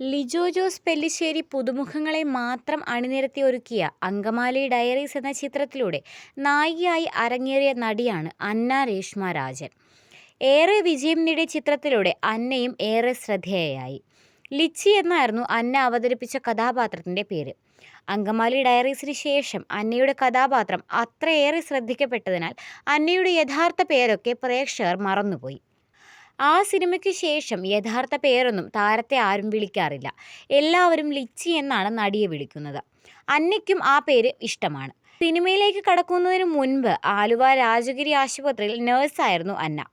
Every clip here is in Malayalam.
ലിജോ ജോസ് പെല്ലിശ്ശേരി പുതുമുഖങ്ങളെ മാത്രം അണിനിരത്തി ഒരുക്കിയ അങ്കമാലി ഡയറീസ് എന്ന ചിത്രത്തിലൂടെ നായികയായി അരങ്ങേറിയ നടിയാണ് അന്ന രേഷ്മ രാജൻ. ഏറെ വിജയം നേടിയ ചിത്രത്തിലൂടെ അന്നയും ഏറെ ശ്രദ്ധേയയായി. ലിച്ചി എന്നായിരുന്നു അന്ന അവതരിപ്പിച്ച കഥാപാത്രത്തിന്റെ പേര്. അങ്കമാലി ഡയറീസിന് ശേഷം അന്നയുടെ കഥാപാത്രം അത്രയേറെ ശ്രദ്ധിക്കപ്പെട്ടതിനാൽ അന്നയുടെ യഥാർത്ഥ പേരൊക്കെ പ്രേക്ഷകർ മറന്നുപോയി. ആ സിനിമയ്ക്ക് ശേഷം യഥാർത്ഥ പേരൊന്നും താരത്തെ ആരും വിളിക്കാറില്ല. എല്ലാവരും ലിച്ചി എന്നാണ് നടിയെ വിളിക്കുന്നത്. അന്നയ്ക്കും ആ പേര് ഇഷ്ടമാണ്. സിനിമയിലേക്ക് കടക്കുന്നതിന് മുൻപ് ആലുവ രാജഗിരി ആശുപത്രിയിൽ നേഴ്സായിരുന്നു അന്ന.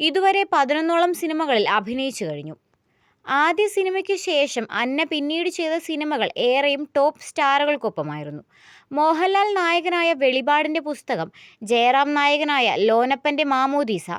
ഇതുവരെ പതിനൊന്നോളം സിനിമകളിൽ അഭിനയിച്ചു കഴിഞ്ഞു. ആദ്യ സിനിമയ്ക്ക് ശേഷം അന്ന പിന്നീട് ചെയ്ത സിനിമകൾ ഏറെയും ടോപ്പ് സ്റ്റാറുകൾക്കൊപ്പമായിരുന്നു. മോഹൻലാൽ നായകനായ വെളിപാടിന്റെ പുസ്തകം ജയറാം നായകനായ ലോനപ്പന്റെ മാമോദീസ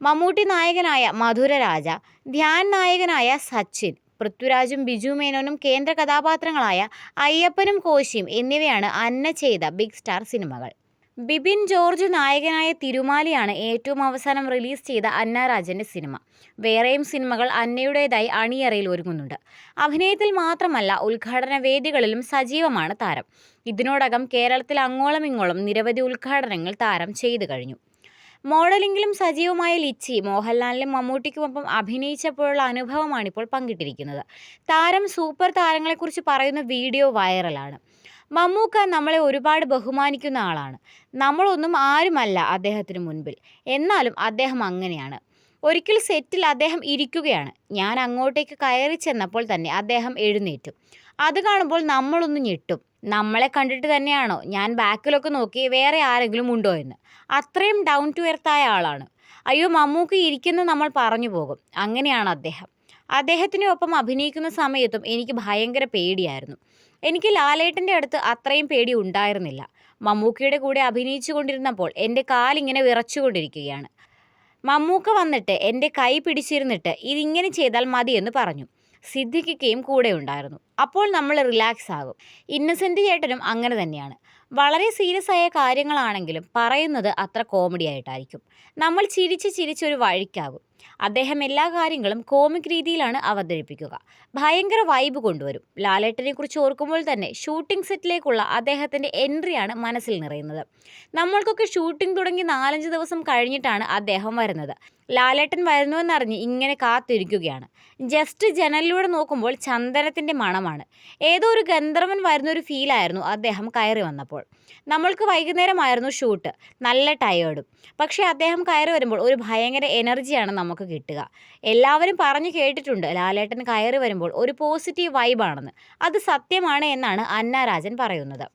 മമ്മൂട്ടി നായകനായ മധുരരാജ ധ്യാൻ നായകനായ സച്ചിൻ പൃഥ്വിരാജും ബിജു മേനോനും കേന്ദ്ര കഥാപാത്രങ്ങളായ അയ്യപ്പനും കോശിയും എന്നിവയാണ് അന്ന ചെയ്ത ബിഗ് സ്റ്റാർ സിനിമകൾ. ബിബിൻ ജോർജ് നായകനായ തിരുമാലിയാണ് ഏറ്റവും അവസാനം റിലീസ് ചെയ്ത അന്ന രാജന്റെ സിനിമ. വേറെയും സിനിമകൾ അന്നയുടേതായി അണിയറയിൽ ഒരുങ്ങുന്നുണ്ട്. അഭിനയത്തിൽ മാത്രമല്ല ഉദ്ഘാടന വേദികളിലും സജീവമാണ് താരം. ഇതിനോടകം കേരളത്തിൽ അങ്ങോളം ഇങ്ങോളം നിരവധി ഉദ്ഘാടനങ്ങൾ താരം ചെയ്തു കഴിഞ്ഞു. മോഡലിംഗിലും സജീവമായ ലിച്ചി മോഹൻലാലിനും മമ്മൂട്ടിക്കുമൊപ്പം അഭിനയിച്ചപ്പോഴുള്ള അനുഭവമാണിപ്പോൾ പങ്കിട്ടിരിക്കുന്നത്. താരം സൂപ്പർ താരങ്ങളെക്കുറിച്ച് പറയുന്ന വീഡിയോ വൈറലാണ്. മമ്മൂക്ക നമ്മളെ ഒരുപാട് ബഹുമാനിക്കുന്ന ആളാണ്. നമ്മളൊന്നും ആരുമല്ല അദ്ദേഹത്തിന് മുൻപിൽ. എന്നാലും അദ്ദേഹം അങ്ങനെയാണ്. ഒരിക്കൽ സെറ്റിൽ അദ്ദേഹം ഇരിക്കുകയാണ്. ഞാൻ അങ്ങോട്ടേക്ക് കയറി ചെന്നപ്പോൾ തന്നെ അദ്ദേഹം എഴുന്നേറ്റു. അത് കാണുമ്പോൾ നമ്മളൊന്ന് ഞെട്ടും. നമ്മളെ കണ്ടിട്ട് തന്നെയാണോ? ഞാൻ ബാക്കിലൊക്കെ നോക്കി വേറെ ആരെങ്കിലും ഉണ്ടോ എന്ന്. അത്രയും ഡൗൺ ടു എർത്തായ ആളാണ്. അയ്യോ മമ്മൂക്ക് ഇരിക്കുന്ന നമ്മൾ പറഞ്ഞു പോകും. അങ്ങനെയാണ് അദ്ദേഹം. അദ്ദേഹത്തിനൊപ്പം അഭിനയിക്കുന്ന സമയത്തും എനിക്ക് ഭയങ്കര പേടിയായിരുന്നു. എനിക്ക് ലാലേട്ടന്റെ അടുത്ത് അത്രയും പേടി ഉണ്ടായിരുന്നില്ല. മമ്മൂക്കയുടെ കൂടെ അഭിനയിച്ചു കൊണ്ടിരുന്നപ്പോൾ എന്റെ കാലിങ്ങനെ വിറച്ചുകൊണ്ടിരിക്കുകയാണ്. മമ്മൂക്ക വന്നിട്ട് എന്റെ കൈ പിടിച്ചിരുന്നിട്ട് ഇതിങ്ങനെ ചെയ്താൽ മതിയെന്ന് പറഞ്ഞു. സിദ്ദിഖിക്കയും കൂടെ ഉണ്ടായിരുന്നു. അപ്പോൾ നമ്മൾ റിലാക്സ് ആകും. ഇന്നസെന്റ് ചേട്ടനും അങ്ങനെ തന്നെയാണ്. വളരെ സീരിയസ് ആയ കാര്യങ്ങളാണെങ്കിലും പറയുന്നത് അത്ര കോമഡി ആയിട്ടായിരിക്കും. നമ്മൾ ചിരിച്ച് ചിരിച്ചൊരു വഴിക്കാകും. അദ്ദേഹം എല്ലാ കാര്യങ്ങളും കോമിക് രീതിയിലാണ് അവതരിപ്പിക്കുക. ഭയങ്കര വൈബ് കൊണ്ടുവരും. ലാലേട്ടനെ കുറിച്ച് ഓർക്കുമ്പോൾ തന്നെ ഷൂട്ടിംഗ് സെറ്റിലേക്കുള്ള അദ്ദേഹത്തിന്റെ എൻട്രിയാണ് മനസ്സിൽ നിറയുന്നത്. നമ്മൾക്കൊക്കെ ഷൂട്ടിംഗ് തുടങ്ങി നാലഞ്ച് ദിവസം കഴിഞ്ഞിട്ടാണ് അദ്ദേഹം വരുന്നത്. ലാലേട്ടൻ വരുന്നുവെന്നറിഞ്ഞ് ഇങ്ങനെ കാത്തിരിക്കുകയാണ്. ജസ്റ്റ് ജനലിലൂടെ നോക്കുമ്പോൾ ചന്ദനത്തിന്റെ മണമാണ്. ഏതോ ഒരു ഗന്ധർവൻ വരുന്നൊരു ഫീലായിരുന്നു അദ്ദേഹം കയറി വന്നപ്പോൾ. നമ്മൾക്ക് വൈകുന്നേരമായിരുന്നു ഷൂട്ട് നല്ല ടയേർഡും പക്ഷേ അദ്ദേഹം കയറി വരുമ്പോൾ ഒരു ഭയങ്കര എനർജിയാണ് നമുക്ക് കിട്ടുക. എല്ലാവരും പറഞ്ഞു കേട്ടിട്ടുണ്ട് ലാലേട്ടൻ കയറി വരുമ്പോൾ ഒരു പോസിറ്റീവ് വൈബാണെന്ന് അത് സത്യമാണ് എന്നാണ് അന്ന രാജൻ പറയുന്നത്.